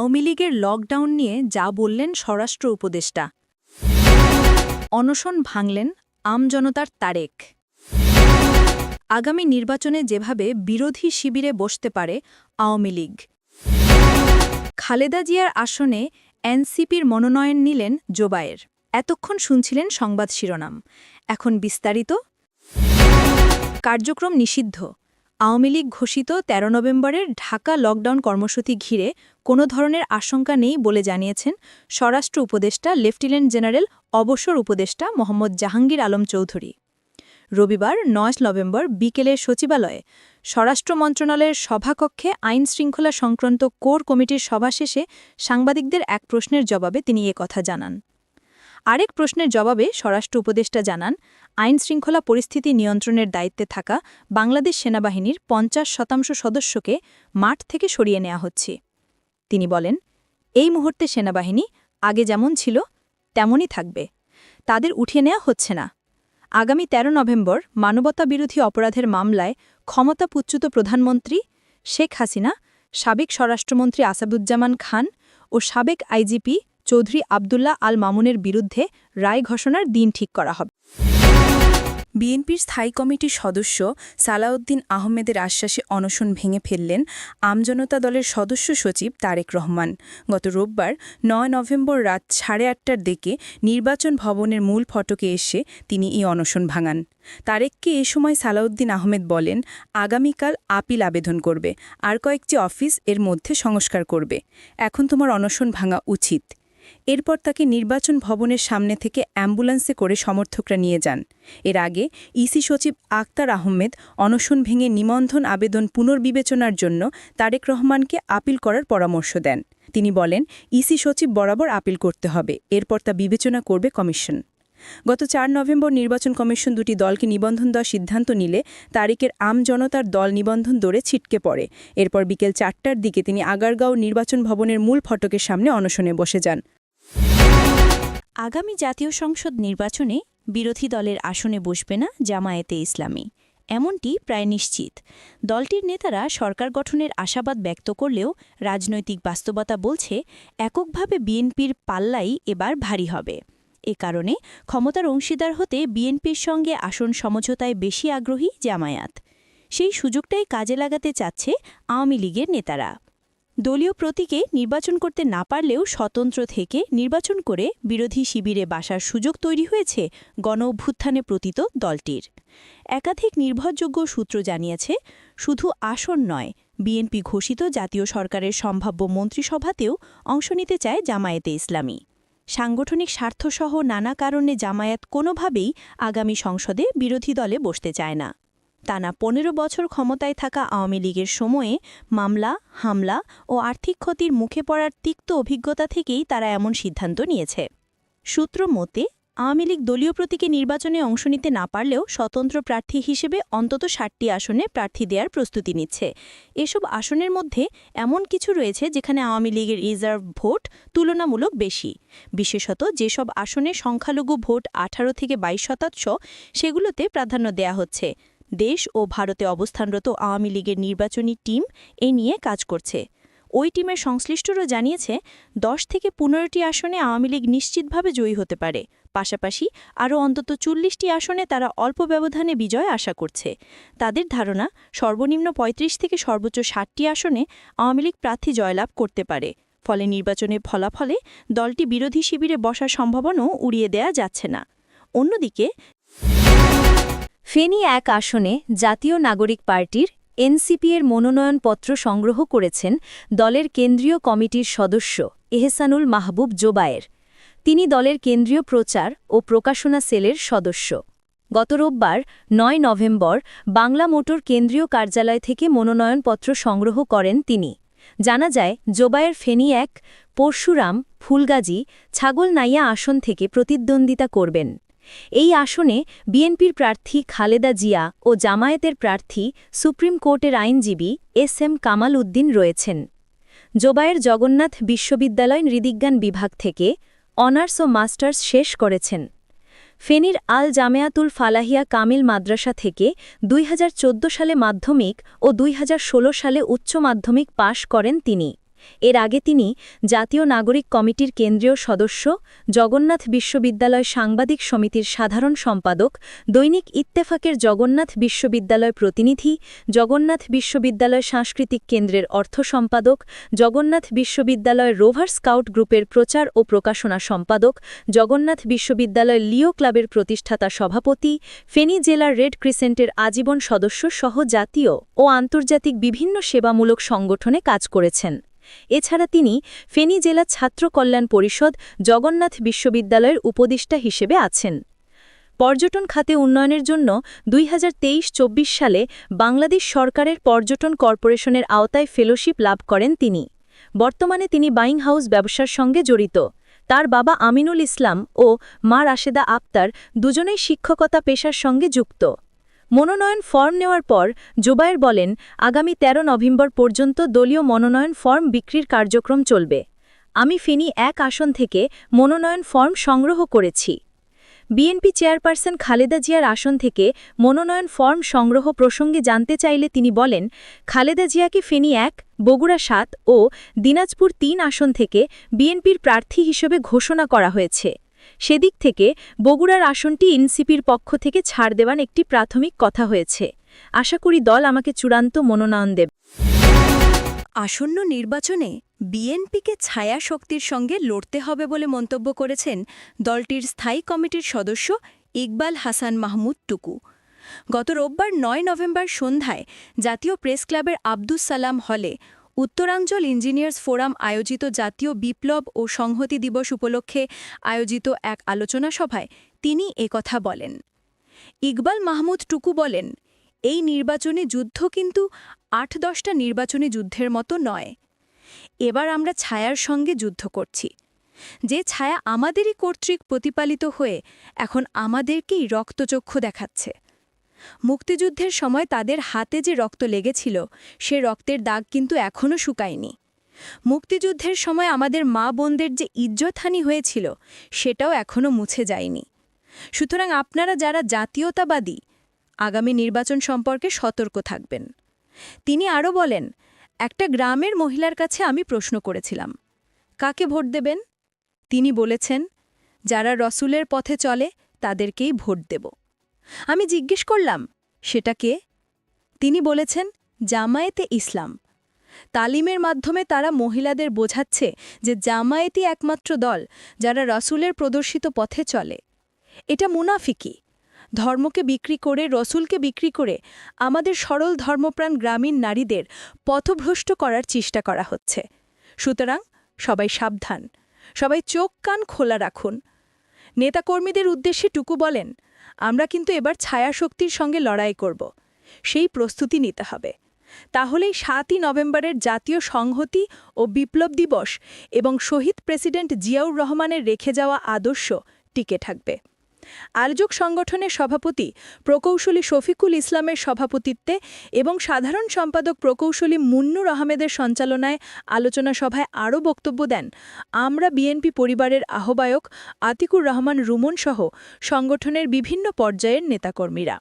আওয়ামী লীগের লকডাউন নিয়ে যা বললেন স্বরাষ্ট্র উপদেষ্টা। অনশন ভাঙলেন আমজনতার তারেক। আগামী নির্বাচনে যেভাবে বিরোধী শিবিরে বসতে পারে আওয়ামী লীগ। খালেদা জিয়ার আসনে এনসিপির মনোনয়ন নিলেন জোবায়ের। এতক্ষণ শুনছিলেন সংবাদ শিরোনাম। এখন বিস্তারিত। কার্যক্রম নিষিদ্ধ। আওয়ামী লীগ ঘোষিত ১৩ নভেম্বরের ঢাকা লকডাউন কর্মসূচি ঘিরে কোনো ধরনের আশঙ্কা নেই বলে জানিয়েছেন স্বরাষ্ট্র উপদেষ্টা লেফটেন্যান্ট জেনারেল অবসর উপদেষ্টা মোহাম্মদ জাহাঙ্গীর আলম চৌধুরী। রবিবার নয় নভেম্বর বিকেলে সচিবালয়ে স্বরাষ্ট্র মন্ত্রণালয়ের সভাকক্ষে আইন শৃঙ্খলা সংক্রান্ত কোর কমিটির সভা শেষে সাংবাদিকদের এক প্রশ্নের জবাবে তিনি কথা জানান। আরেক প্রশ্নের জবাবে স্বরাষ্ট্র উপদেষ্টা জানান আইন শৃঙ্খলা পরিস্থিতি নিয়ন্ত্রণের দায়িত্বে থাকা বাংলাদেশ সেনাবাহিনীর পঞ্চাশ শতাংশ সদস্যকে মাঠ থেকে সরিয়ে নেওয়া হচ্ছে। তিনি বলেন, এই মুহূর্তে সেনাবাহিনী আগে যেমন ছিল, তেমনই থাকবে। তাদের উঠিয়ে নেওয়া হচ্ছে না। আগামী ১৩ নভেম্বর মানবতা বিরোধী অপরাধের মামলায় ক্ষমতাপুচ্যুত প্রধানমন্ত্রী শেখ হাসিনা, সাবেক স্বরাষ্ট্রমন্ত্রী আসাদুজ্জামান খান ও সাবেক আইজিপি চৌধুরী আবদুল্লাহ আল মামুনের বিরুদ্ধে রায় ঘোষণার দিন ঠিক করা হবে। বিএনপির স্থায়ী কমিটির সদস্য সালাউদ্দিন আহমেদের আশ্বাসে অনশন ভেঙে ফেললেন আমজনতা দলের সদস্য সচিব তারেক রহমান। গত রোববার নয় নভেম্বর রাত সাড়ে আটটার দিকে নির্বাচন ভবনের মূল ফটকে এসে তিনি এই অনশন ভাঙান। তারেককে এ সময় সালাউদ্দিন আহমেদ বলেন, আগামীকাল আপিল আবেদন করবে, আর কয়েকটি অফিস এর মধ্যে সংস্কার করবে। এখন তোমার অনশন ভাঙা উচিত। এরপর তাকে নির্বাচন ভবনের সামনে থেকে অ্যাম্বুলেন্সে করে সমর্থকরা নিয়ে যান। এর আগে ইসি সচিব আক্তার আহমেদ অনশন ভেঙে নিবন্ধন আবেদন পুনর্বিবেচনার জন্য তারেক রহমানকে আপিল করার পরামর্শ দেন। তিনি বলেন, ইসি সচিব বরাবর আপিল করতে হবে, এরপর তা বিবেচনা করবে কমিশন। গত চার নভেম্বর নির্বাচন কমিশন দুটি দলকে নিবন্ধন দেওয়ার সিদ্ধান্ত নিলে তারিখের আম জনতার দল নিবন্ধন দৌড়ে ছিটকে পড়ে। এরপর বিকেল চারটার দিকে তিনি আগারগাঁও নির্বাচন ভবনের মূল ফটকের সামনে অনশনে বসে যান। আগামী জাতীয় সংসদ নির্বাচনে বিরোধী দলের আসনে বসবে না জামায়াতে ইসলামী। এমনটি প্রায় নিশ্চিত। দলটির নেতারা সরকার গঠনের আশাবাদ ব্যক্ত করলেও রাজনৈতিক বাস্তবতা বলছে, এককভাবে বিএনপির পাল্লাই এবার ভারী হবে। এ কারণে ক্ষমতার অংশীদার হতে বিএনপির সঙ্গে আসন সমঝোতায় বেশি আগ্রহী জামায়াত। সেই সুযোগটাই কাজে লাগাতে চাচ্ছে আওয়ামী লীগের নেতারা। দলীয় প্রতীকে নির্বাচন করতে না পারলেও স্বতন্ত্র থেকে নির্বাচন করে বিরোধী শিবিরে বাসার সুযোগ তৈরি হয়েছে গণ অভ্যুত্থানে প্রতীত দলটির। একাধিক নির্ভরযোগ্য সূত্র জানিয়েছে, শুধু আসন নয়, বিএনপি ঘোষিত জাতীয় সরকারের সম্ভাব্য মন্ত্রিসভাতেও অংশ নিতে চায় জামায়াতে ইসলামী। সাংগঠনিক স্বার্থসহ নানা কারণে জামায়াত কোনোভাবেই আগামী সংসদে বিরোধী দলে বসতে চায় না। টানা পনেরো বছর ক্ষমতায় থাকা আওয়ামী লীগের সময়ে মামলা, হামলা ও আর্থিক ক্ষতির মুখে পড়ার তিক্ত অভিজ্ঞতা থেকেই তারা এমন সিদ্ধান্ত নিয়েছে। সূত্র মতে, আওয়ামী লীগ দলীয় প্রতীকে নির্বাচনে অংশ নিতে না পারলেও স্বতন্ত্র প্রার্থী হিসেবে অন্তত ষাটটি আসনে প্রার্থী দেওয়ার প্রস্তুতি নিচ্ছে। এসব আসনের মধ্যে এমন কিছু রয়েছে যেখানে আওয়ামী লীগের রিজার্ভ ভোট তুলনামূলক বেশি। বিশেষত যেসব আসনে সংখ্যালঘু ভোট আঠারো থেকে বাইশ শতাংশ, সেগুলোতে প্রাধান্য দেয়া হচ্ছে। দেশ ও ভারতে অবস্থানরত আওয়ামী লীগের নির্বাচনী টিম এ নিয়ে কাজ করছে। ওই টিমের সংশ্লিষ্টরা জানিয়েছে, দশ থেকে পনেরোটি আসনে আওয়ামী লীগ নিশ্চিতভাবে জয়ী হতে পারে। পাশাপাশি আরও অন্তত চল্লিশটি আসনে তারা অল্প ব্যবধানে বিজয় আশা করছে। তাদের ধারণা, সর্বনিম্ন ৩৫ থেকে সর্বোচ্চ ষাটটি আসনে আওয়ামী লীগ প্রার্থী জয়লাভ করতে পারে। ফলে নির্বাচনে ফলাফলে দলটি বিরোধী শিবিরে বসার সম্ভাবনাও উড়িয়ে দেয়া যাচ্ছে না। অন্যদিকে ফেনী এক আসনে জাতীয় নাগরিক পার্টির এনসিপি এর মনোনয়নপত্র সংগ্রহ করেছেন দলের কেন্দ্রীয় কমিটির সদস্য এহসানুল মাহবুব জোবায়ের। তিনি দলের কেন্দ্রীয় প্রচার ও প্রকাশনা সেলের সদস্য। গত রোববার, নয় নভেম্বর, বাংলা মোটর কেন্দ্রীয় কার্যালয় থেকে মনোনয়নপত্র সংগ্রহ করেন তিনি। জানা যায়, জোবায়ের ফেনী এক পরশুরাম, ফুলগাজী, ছাগলনাইয়া আসন থেকে প্রতিদ্বন্দ্বিতা করবেন। এই আসনে বিএনপির প্রার্থী খালেদা জিয়া ও জামায়াতের প্রার্থী সুপ্রিম কোর্টের আইনজীবী এস এম কামাল উদ্দিন রয়েছেন। জোবায়ের জগন্নাথ বিশ্ববিদ্যালয় নৃদিজ্ঞান বিভাগ থেকে অনার্স ও মাস্টার্স শেষ করেছেন। ফেনীর আল জামেয়াতুল ফালাহিয়া কামিল মাদ্রাসা থেকে দুই হাজার চোদ্দ সালে মাধ্যমিক ও দুই হাজার ষোলো সালে উচ্চ মাধ্যমিক পাশ করেন তিনি। এর আগে তিনি জাতীয় নাগরিক কমিটির কেন্দ্রীয় সদস্য, জগন্নাথ বিশ্ববিদ্যালয় সাংবাদিক সমিতির সাধারণ সম্পাদক, দৈনিক ইত্তেফাকের জগন্নাথ বিশ্ববিদ্যালয় প্রতিনিধি, জগন্নাথ বিশ্ববিদ্যালয় সাংস্কৃতিক কেন্দ্রের অর্থ সম্পাদক, জগন্নাথ বিশ্ববিদ্যালয় রোভার স্কাউট গ্রুপের প্রচার ও প্রকাশনা সম্পাদক, জগন্নাথ বিশ্ববিদ্যালয় লিও ক্লাবের প্রতিষ্ঠাতা সভাপতি, ফেনী জেলার রেড ক্রিসেন্টের আজীবন সদস্য সহ জাতীয় ও আন্তর্জাতিক বিভিন্ন সেবামূলক সংগঠনে কাজ করেছেন। এছাড়া তিনি ফেনী জেলা ছাত্র কল্যাণ পরিষদ জগন্নাথ বিশ্ববিদ্যালয়ের উপদেষ্টা হিসেবে আছেন। পর্যটন খাতে উন্নয়নের জন্য দুই হাজার সালে বাংলাদেশ সরকারের পর্যটন কর্পোরেশনের আওতায় ফেলোশিপ লাভ করেন তিনি। বর্তমানে তিনি বাইং হাউস ব্যবসার সঙ্গে জড়িত। তার বাবা আমিনুল ইসলাম ও মা রাশেদা আক্তার দুজনেই শিক্ষকতা পেশার সঙ্গে যুক্ত। মনোনয়ন ফর্ম নেওয়ার পর জোবায়ের বলেন, আগামী ১৩ নভেম্বর পর্যন্ত দলীয় মনোনয়ন ফর্ম বিক্রির কার্যক্রম চলবে। আমি ফেনী এক আসন থেকে মনোনয়ন ফর্ম সংগ্রহ করেছি। বিএনপি চেয়ারপারসন খালেদা জিয়ার আসন থেকে মনোনয়ন ফর্ম সংগ্রহ প্রসঙ্গে জানতে চাইলে তিনি বলেন, খালেদা জিয়াকে ফেনী এক, বগুড়া সাত ও দিনাজপুর তিন আসন থেকে বিএনপির প্রার্থী হিসেবে ঘোষণা করা হয়েছে। সেদিক থেকে বগুড়ার আসনটি এনসিপির পক্ষ থেকে ছাড় দেওয়ান একটি প্রাথমিক কথা হয়েছে। আশা করি দল আমাকে চূড়ান্ত মনোনয়ন দেবে। আসন্ন নির্বাচনে বিএনপিকে ছায়া শক্তির সঙ্গে লড়তে হবে বলে মন্তব্য করেছেন দলটির স্থায়ী কমিটির সদস্য ইকবাল হাসান মাহমুদ টুকু। গত রোববার নয় নভেম্বর সন্ধ্যায় জাতীয় প্রেস ক্লাবের আব্দুস সালাম হলে উত্তরাঞ্চল ইঞ্জিনিয়ার্স ফোরাম আয়োজিত জাতীয় বিপ্লব ও সংহতি দিবস উপলক্ষে আয়োজিত এক আলোচনা সভায় তিনি একথা বলেন। ইকবাল মাহমুদ টুকু বলেন, এই নির্বাচনী যুদ্ধ কিন্তু আট দশটা নির্বাচনী যুদ্ধের মতো নয়। এবার আমরা ছায়ার সঙ্গে যুদ্ধ করছি। যে ছায়া আমাদেরই কর্তৃক প্রতিপালিত হয়ে এখন আমাদেরকেই রক্তচক্ষু দেখাচ্ছে। মুক্তিযুদ্ধের সময় তাদের হাতে যে রক্ত লেগেছিল, সে রক্তের দাগ কিন্তু এখনও শুকায়নি। মুক্তিযুদ্ধের সময় আমাদের মা বোনদের যে ইজ্জতহানি হয়েছিল, সেটাও এখনও মুছে যায়নি। সুতরাং আপনারা যারা জাতীয়তাবাদী, আগামী নির্বাচন সম্পর্কে সতর্ক থাকবেন। তিনি আরও বলেন, একটা গ্রামের মহিলার কাছে আমি প্রশ্ন করেছিলাম, কাকে ভোট দেবেন? তিনি বলেছেন, যারা রসুলের পথে চলে, তাদেরকেই ভোট দেব। আমি জিজ্ঞেস করলাম, সেটা কে? তিনি বলেছেন, জামায়েতে ইসলাম। তালিমের মাধ্যমে তারা মহিলাদের বোঝাচ্ছে যে জামায়াতই একমাত্র দল যারা রসুলের প্রদর্শিত পথে চলে। এটা মুনাফিকি। ধর্মকে বিক্রি করে, রসুলকে বিক্রি করে আমাদের সরল ধর্মপ্রাণ গ্রামীণ নারীদের পথভ্রষ্ট করার চেষ্টা করা হচ্ছে। সুতরাং সবাই সাবধান। সবাই চোখ কান খোলা রাখুন। নেতাকর্মীদের উদ্দেশ্যে টুকু বলেন, আমরা কিন্তু এবার ছায়াশক্তির সঙ্গে লড়াই করব। সেই প্রস্তুতি নিতে হবে। তাহলেই সাতই নভেম্বরের জাতীয় সংহতি ও বিপ্লব দিবস এবং শহীদ প্রেসিডেন্ট জিয়াউর রহমানের রেখে যাওয়া আদর্শ টিকে থাকবে। আয়োজক সংগঠনের সভাপতি প্রকৌশলী শফিকুল ইসলামের সভাপতিত্বে এবং সাধারণ সম্পাদক প্রকৌশলী মুন্নুর আহমেদের সঞ্চালনায় আলোচনা সভায় আরও বক্তব্য দেন। আমরা বিএনপি পরিবারের আহ্বায়ক আতিকুর রহমান রুমন সহ সংগঠনের বিভিন্ন পর্যায়ের নেতাকর্মীরা।